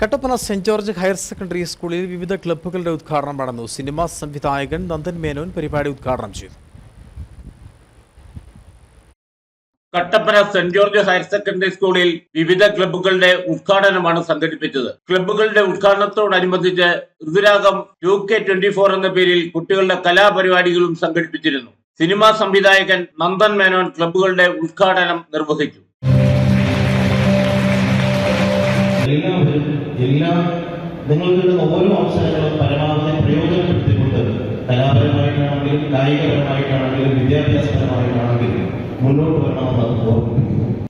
Kattappana saint George higher secondary സ്കൂളിൽ വിവിധ ക്ലബ്ബുകളുടെ ഉദ്ഘാടനം നടന്നു. സിനിമാ സംവിധായകൻ നന്ദൻ മേനോൻ പരിപാടി ഉദ്ഘാടനം ചെയ്തു. Kattappana Saint George higher secondary സ്കൂളിൽ വിവിധ ക്ലബ്ബുകളുടെ ഉദ്ഘാടനമാണ് സംഘടിപ്പിച്ചത്. ക്ലബ്ബുകളുടെ ഉദ്ഘാടനത്തോടനുബന്ധിച്ച് Rithuragam U K twenty four എന്ന പേരിൽ കുട്ടികളുടെ കലാപരിപാടികളും സംഘടിപ്പിച്ചിരുന്നു. സിനിമാ സംവിധായകൻ നന്ദൻ മേനോൻ ക്ലബ്ബുകളുടെ ഉദ്ഘാടനം നിർവഹിച്ചു. എല്ലാ നിങ്ങൾക്ക് കിട്ടുന്ന ഓരോ അവസരങ്ങളും പരമാവധി പ്രയോജനപ്പെടുത്തിക്കൊണ്ട് കലാപരമായിട്ടാണെങ്കിലും കായികപരമായിട്ടാണെങ്കിലും വിദ്യാഭ്യാസപരമായിട്ടാണെങ്കിലും മുന്നോട്ട് വരണമെന്ന്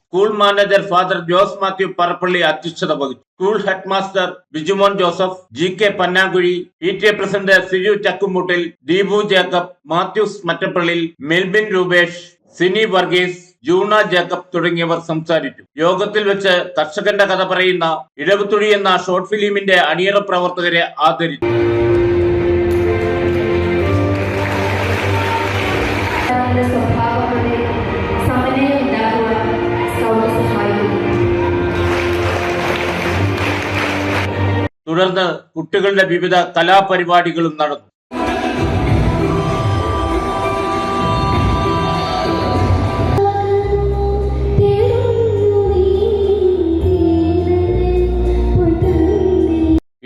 school manager father Jose Mathew Parappally അധ്യക്ഷത വഹിച്ചു. School head master Bijumon Joseph G K Pannankuzhi E T A president Siju Chakkumuttil Deepu Jacob Mathews Mattappallil Melbin Rupesh Sini Varghese Juna Jacob തുടങ്ങിയവർ സംസാരിച്ചു. യോഗത്തിൽ വെച്ച് കർഷകന്റെ കഥ പറയുന്ന ഇഴവുത്തുഴി എന്ന ഷോർട്ട് ഫിലിമിന്റെ അണിയറ പ്രവർത്തകരെ ആദരിച്ചു. തുടർന്ന് കുട്ടികളുടെ വിവിധ കലാപരിപാടികളും നടന്നു.